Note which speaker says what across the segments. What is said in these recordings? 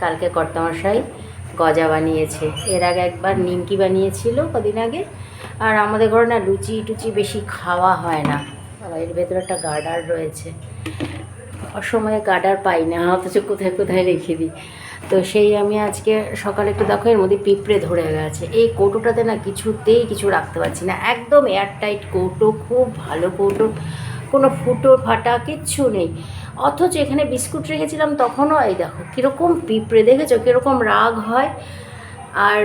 Speaker 1: কালকে কর্তামশাই গজা বানিয়েছে। এর আগে একবার নিমকি বানিয়েছিল কদিন আগে। আর আমাদের ঘরে না লুচি টুচি বেশি খাওয়া হয় না। এর ভেতরে একটা গার্ডার রয়েছে। অসময়ে গার্ডার পাই না, অথচ কোথায় কোথায় রেখে দিই। তো সেই আমি আজকে সকালে একটু দেখো, এর মধ্যে পিঁপড়ে ধরে গেছে। এই কৌটোটাতে না কিছুতেই কিছু রাখতে পারছি না। একদম এয়ারটাইট কৌটো, খুব ভালো কৌটো। কোনো ফুটো ফাটা কিচ্ছু নেই। অথচ এখানে বিস্কুট রেখেছিলাম তখনও, এই দেখো, কীরকম পিঁপড়ে, দেখেছ? কীরকম রাগ হয়। আর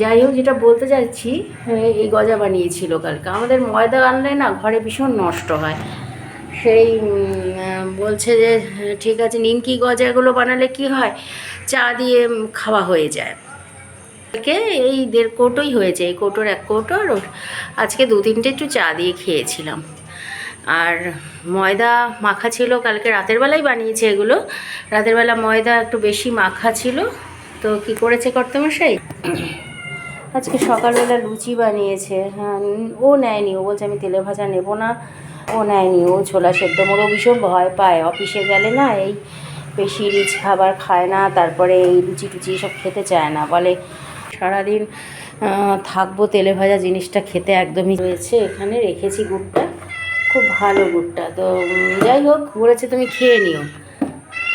Speaker 1: যাই হোক, যেটা বলতে চাইছি এই গজা বানিয়েছিল কালকে। আমাদের ময়দা আনলে না, ঘরে ভীষণ নষ্ট হয়। সেই বলছে যে, ঠিক আছে, নিমকি গজাগুলো বানালে কি হয়? চা দিয়ে খাওয়া হয়ে যায়। কালকে এই দেড় কৌটোই হয়েছে, এই কৌটোর এক কৌটো, আর আজকে দু তিনটে একটু চা দিয়ে খেয়েছিলাম। আর ময়দা মাখা ছিল, কালকে রাতের বেলায় বানিয়েছে এগুলো। রাতের বেলা ময়দা একটু বেশি মাখা ছিল। তো কি করেছে কর্তমশাই? আজকে সকালবেলা লুচি বানিয়েছে। হ্যাঁ ও নেয়নি। ও বলছে, আমি তেলে ভাজা নেব না। ও নেয়নি। ও ছোলা সেদ্ধ মোড়ো ভীষণ ভয় পায়। অফিসে গেলে না এই বেশি রিচ খাবার খায় না, তারপরে এই লুচি টুচি সব খেতে চায় না। বলে, সারাদিন থাকব তেলে ভাজা জিনিসটা খেতে একদমই রয়েছে। এখানে রেখেছি গুড়টা। খুব ভালো গুড়টা। তো যাই হোক, বলেছে তুমি খেয়ে নিও।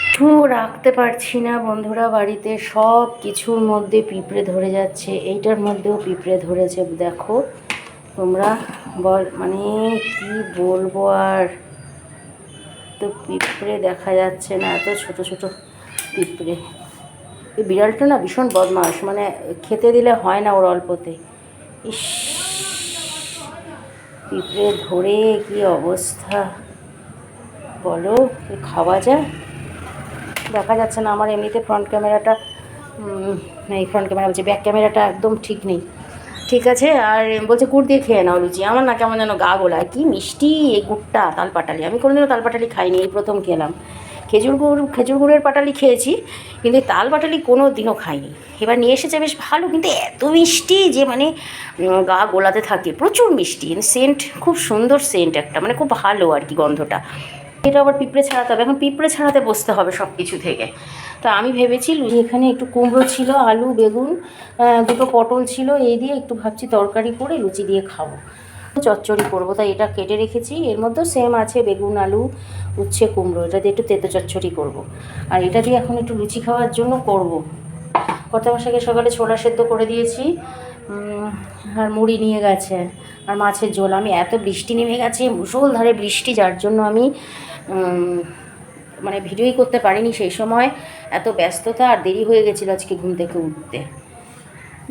Speaker 1: একটু রাখতে পারছি না বন্ধুরা বাড়িতে। সব কিছুর মধ্যে পিঁপড়ে ধরে যাচ্ছে। এইটার মধ্যেও পিঁপড়ে ধরেছে, দেখো। তোমরা বল মানে কি বলব আর? তো পিঁপড়ে দেখা যাচ্ছে না, এত ছোট ছোট পিঁপড়ে। এই বিড়ালটা না ভীষণ বদমাস মানে খেতে দিলে হয় না ওর অল্পতে। ইস পিঁপড়ে ধরে কি অবস্থা? বলো খাওয়া যায়? দেখা যাচ্ছে না, আমার এমনিতে ফ্রন্ট ক্যামেরাটা এই ফ্রন্ট ক্যামেরা বলছি ব্যাক ক্যামেরাটা একদম ঠিক নেই। ঠিক আছে, আর বলছে গুড় দিয়ে খেয়ে নাও, লুচি। আমার না কেমন যেন গা গোলায়। কী মিষ্টি এই গুড়টা তালপাটালি আমি কোনোদিনও তালপাটালি খাইনি, এই প্রথম খেলাম। খেজুর গুড়, খেজুর গুড়ের পাটালি খেয়েছি, কিন্তু তাল পাটালি কোনো দিনও খাইনি। এবার নিয়ে এসেছে বেশ ভালো, কিন্তু এত মিষ্টি যে মানে গা গোলাতে থাকে। প্রচুর মিষ্টি সেন্ট খুব সুন্দর সেন্ট একটা মানে খুব ভালো আর কি গন্ধটা। এটা আবার পিঁপড়ে ছাড়াতে হবে, এখন পিঁপড়ে ছাড়াতে বসতে হবে সব কিছু থেকে। তো আমি ভেবেছি এখানে একটু কুমড়ো ছিল, আলু, বেগুন দুটো পটল ছিল, এই দিয়ে একটু ভাবছি তরকারি করে লুচি দিয়ে খাব। চচ্চড়ি করব। তাই এটা কেটে রেখেছি। এর মধ্যেও সেম আছে বেগুন, আলু, উচ্ছে, কুমড়ো। এটা দিয়ে একটু তেতো চচ্চড়ি করব। আর এটা দিয়ে এখন একটু লুচি খাওয়ার জন্য করব। কত মশাকে সকালে ছোলা সেদ্ধ করে দিয়েছি। আর মুড়ি নিয়ে গেছে। আর মাছের ঝোল। আমি এত বৃষ্টি নেমে গেছে মুসলধারে বৃষ্টি, যার জন্য আমি মানে ভিডিওই করতে পারিনি সেই সময়। এত ব্যস্ততা, আর দেরি হয়ে গেছিল আজকে ঘুম থেকে উঠতে।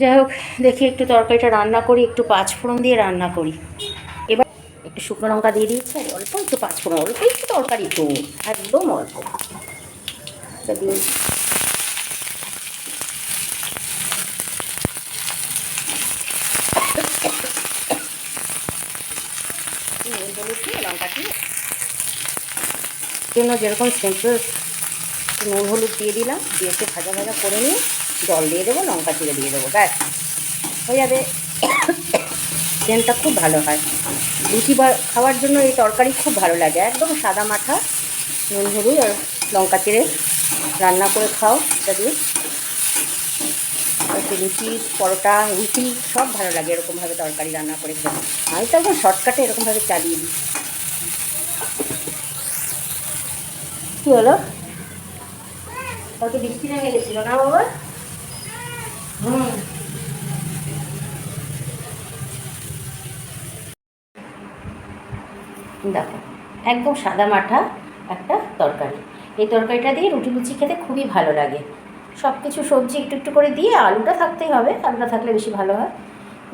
Speaker 1: যাই হোক, দেখি একটু তরকারিটা রান্না করি, একটু পাঁচফোড়ন দিয়ে রান্না করি। এবার একটু শুকনো লঙ্কা দিয়ে দিচ্ছি আর অল্প একটু পাঁচফোড়ন, অল্প একটু তরকারি তো একদম অল্প। এটা দিয়ে নুন হলুদ দিয়ে লঙ্কা দিয়ে জন্য যেরকম সিম্পল নুন হলুদ দিয়ে দিলাম, দিয়ে একটু ভাজা ভাজা করে নিয়ে জল দিয়ে দেবো, লঙ্কা চিড়ে দিয়ে দেবো, ব্যাস। হয়ে যাবে। সেন্টটা খুব ভালো হয়। লুচি খাওয়ার জন্য এই তরকারি খুব ভালো লাগে। একদম সাদা মাঠা নুন হলুদ আর লঙ্কা চিড়ে রান্না করে খাও, এটা দিয়ে। লুচি পরোটা, রুটি সব ভালো লাগে এরকমভাবে তরকারি রান্না করে খেতে। আমি তো একদম শর্টকাটে এরকমভাবে চালিয়ে দিই। কী হলো? কত বৃষ্টি নেমে গেছিল না বাবা? দেখো, একদম সাদা মাঠা একটা তরকারি। এই তরকারিটা দিয়ে রুটি লুচি খেতে খুবই ভালো লাগে। সব কিছু সবজি একটু একটু করে দিয়ে আলুটা থাকতেই হবে, আলুটা থাকলে বেশি ভালো হয়।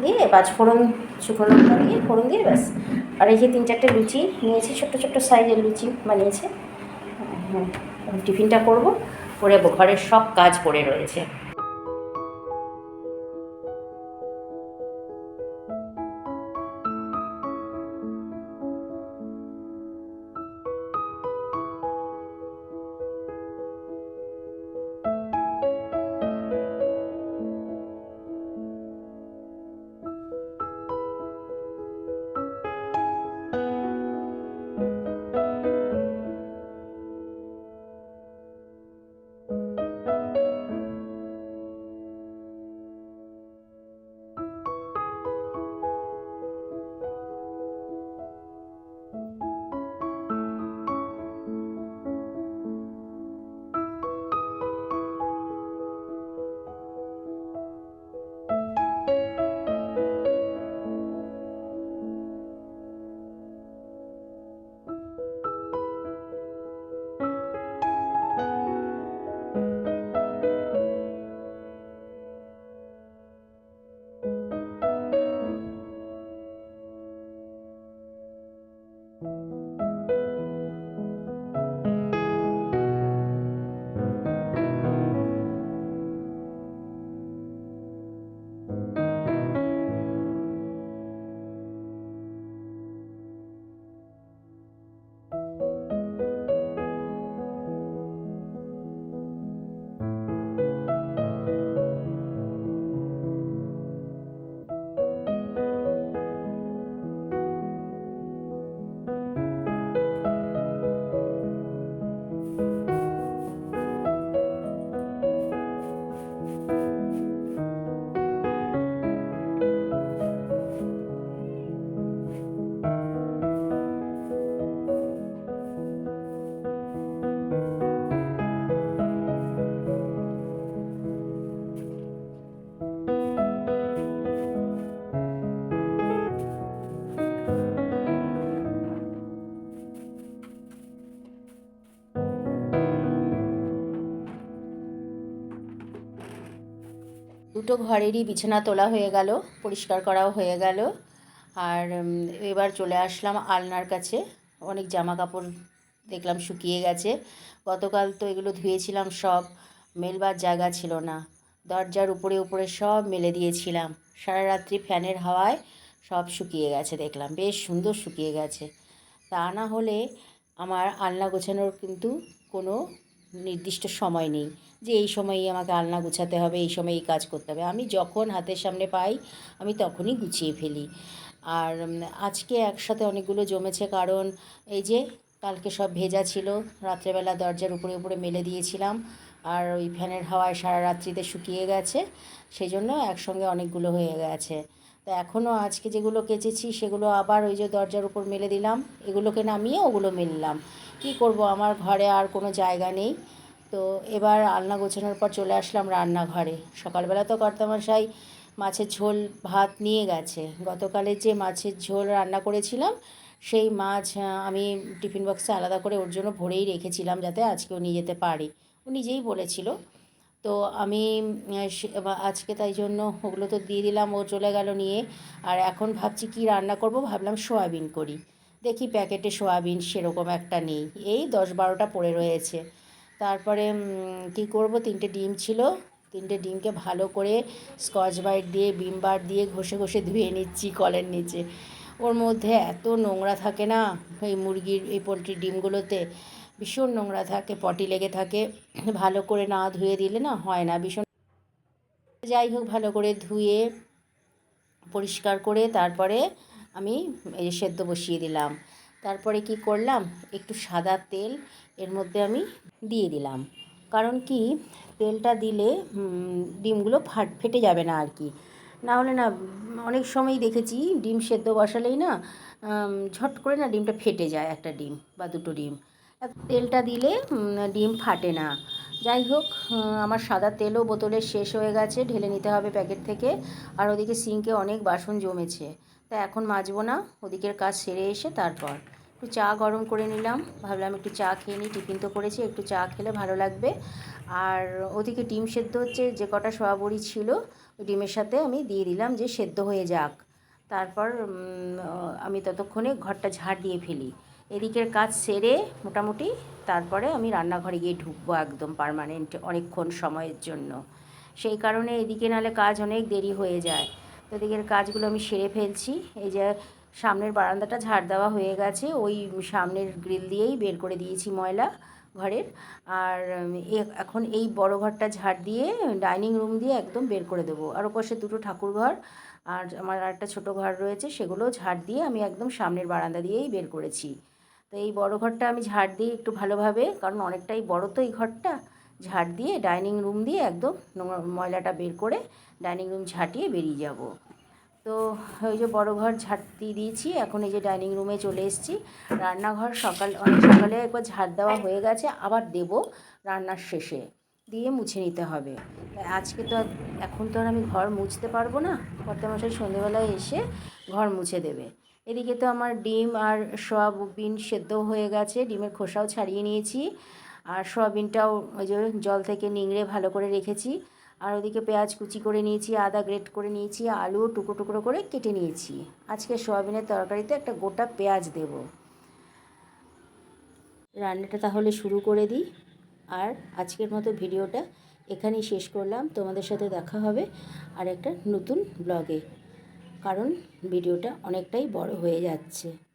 Speaker 1: দিয়ে পাঁচ ফোড়ন, শুকনো লঙ্কা দিয়ে ফোড়ন দিয়ে ব্যাস। আর এই যে তিন চারটে লুচি নিয়েছি, ছোট্ট ছোট্ট সাইজের লুচি বানিয়েছে। টিফিনটা করব, করে ঘরের সব কাজ পড়ে রয়েছে। you দুটো ঘরেরই বিছানা তোলা হয়ে গেল, পরিষ্কার করাও হয়ে গেল। আর এবার চলে আসলাম আলনার কাছে। অনেক জামা কাপড় দেখলাম শুকিয়ে গেছে। গতকাল তো এগুলো ধুয়েছিলাম সব, মেলবার জায়গা ছিল না। দরজার উপরে উপরে সব মেলে দিয়েছিলাম। সারা রাত্রি ফ্যানের হাওয়ায় সব শুকিয়ে গেছে দেখলাম। বেশ সুন্দর শুকিয়ে গেছে। তা না হলে আমার আলনা গোছানোর কিন্তু কোনো নির্দিষ্ট সময় নেই যে এই সময়ই আমাকে আলনা গুছাতে হবে, এই সময় এই কাজ করতে হবে। আমি যখন হাতের সামনে পাই, আমি তখনই গুছিয়ে ফেলি। আর আজকে একসাথে অনেকগুলো জমেছে কারণ এই যে কালকে সব ভেজা ছিল, রাত্রেবেলা দরজার উপরে উপরে মেলে দিয়েছিলাম আর ওই ফ্যানের হাওয়ায় সারা রাত্রিতে শুকিয়ে গেছে সেই জন্য একসঙ্গে অনেকগুলো হয়ে গেছে। তা এখনও আজকে যেগুলো কেচেছি, সেগুলো আবার ওই যে দরজার উপর মেলে দিলাম, এগুলোকে নামিয়ে ওগুলো মেললাম। কি করব? আমার ঘরে আর কোনো জায়গা নেই। তো এবার আলনা গোছানোর পর চলে আসলাম রান্নাঘরে। সকালবেলা তো কর্তামশাই মাছের ঝোল ভাত নিয়ে গেছে। গতকালের যে মাছের ঝোল রান্না করেছিলাম, সেই মাছ আমি টিফিন বক্সে আলাদা করে ওর জন্য ভরেই রেখেছিলাম যাতে আজকেও নিয়ে যেতে পারি। ও নিজেই বলেছিল। তো আমি আজকে তাই জন্য ওগুলো তো দিয়ে দিলাম, ও চলে গেল নিয়ে। আর এখন ভাবছি কি রান্না করব? ভাবলাম সোয়াবিন করি। দেখি প্যাকেটে সোয়াবিন, সেরকম একটা নেই। এই দশ বারোটা পড়ে রয়েছে। তারপরে কি করব? তিনটে ডিম ছিল। তিনটে ডিমকে ভালো করে স্কচ ব্রাইট দিয়ে, বিম বার দিয়ে ঘষে ঘষে ধুয়ে নিচ্ছি কলের নিচে। ওর মধ্যে এত নোংরা থাকে না এই মুরগির, এই পোলট্রির ডিমগুলোতে? ভীষণ নোংরা থাকে, পটি লেগে থাকে। ভালো করে না ধুয়ে দিলে না হয় না। ভীষণ যাই হোক, ভালো করে ধুয়ে, পরিষ্কার করে তারপরে আমি এই সেদ্ধ বসিয়ে দিলাম। তারপরে কি করলাম? একটু সাদা তেল এর মধ্যে আমি দিয়ে দিলাম। কারণ কি? তেলটা দিলে ডিমগুলো ফাট, ফেটে যাবে না আর কি। না হলে না, অনেক সময় দেখেছি ডিম সেদ্ধ বসালেই না ঝট করে না ডিমটা ফেটে যায় একটা ডিম বা দুটো ডিম। তেলটা দিলে ডিম ফাটে না। যাই হোক আমার সাদা তেলও বোতলে শেষ হয়ে গেছে, ঢেলে নিতে হবে প্যাকেট থেকে। আর ওদিকে সিঙ্কে অনেক বাসন জমেছে। তা এখন মাজবো না, ওদিকের কাজ সেরে এসে তারপর। একটু চা গরম করে নিলাম, ভাবলাম একটু চা খেয়ে নিই, টিফিন তো করেছি, একটু চা খেলে ভালো লাগবে। আর ওদিকে ডিম সেদ্ধ হচ্ছে, যে কটা সোয়াবড়ি ছিল, ওই ডিমের সাথে আমি দিয়ে দিলাম যে সেদ্ধ হয়ে যাক। তারপর আমি ততক্ষণে ঘরটা ঝাড় দিয়ে ফেলি। এদিকের কাজ সেরে মোটামুটি, তারপরে আমি রান্নাঘরে গিয়ে ঢুকবো একদম পার্মানেন্ট, অনেকক্ষণ সময়ের জন্য। সেই কারণে এদিকে নালে কাজ অনেক দেরি হয়ে যায়। তো এদিকের কাজগুলো আমি সেরে ফেলছি। এই যে সামনের বারান্দাটা ঝাড় দেওয়া হয়ে গেছে, ওই সামনের গ্রিল দিয়েই বের করে দিয়েছি ময়লা ঘরের। আর এখন এই বড় ঘরটা ঝাড় দিয়ে ডাইনিং রুম দিয়ে একদম বের করে দেবো। আর ওপাশে দুটো ঠাকুর ঘর, আর আমার একটা ছোটো ঘর রয়েছে, সেগুলো ঝাড় দিয়ে আমি একদম সামনের বারান্দা দিয়েই বের করেছি। তো এই বড় ঘরটা আমি ঝাড় দিই একটু ভালোভাবে, কারণ অনেকটাই বড় তো এই ঘরটা ঝাড় দিয়ে ডাইনিং রুম দিয়ে একদম নোংরা ময়লাটা বের করে ডাইনিং রুম ঝাঁটিয়ে বেরিয়ে যাব। তো ওই যে বড় ঘর দিয়ে দিয়েছি, এখন এই যে ডাইনিং রুমে চলে এসেছি। রান্নাঘর সকাল, অনেক সকালে একবার ঝাড় দেওয়া হয়ে গেছে, আবার দেব রান্নার শেষে। দিয়ে মুছে নিতে হবে। আজকে তো এখন তো আর আমি ঘর মুছতে পারব না। কর্তামশাই সন্ধেবেলায় এসে ঘর মুছে দেবে। এদিকে তো আমার ডিম আর সয়াবিন সেদ্ধ হয়ে গেছে, ডিমের খোসাও ছাড়িয়ে নিয়েছি। আর সয়াবিনটাও ওই যে জল থেকে নিংড়ে ভালো করে রেখেছি। আর ওদিকে পেঁয়াজ কুচি করে নিয়েছি, আদা গ্রেট করে নিয়েছি, আলু টুকরো টুকরো করে কেটে নিয়েছি। আজকে সয়াবিনের তরকারিতে একটা গোটা পেঁয়াজ দেব। রান্নাটা তাহলে শুরু করে দিই। আর আজকের মতো ভিডিওটা এখানেই শেষ করলাম। তোমাদের সাথে দেখা হবে আর একটা নতুন ব্লগে। কারণ ভিডিওটা অনেকটাই বড় হয়ে যাচ্ছে।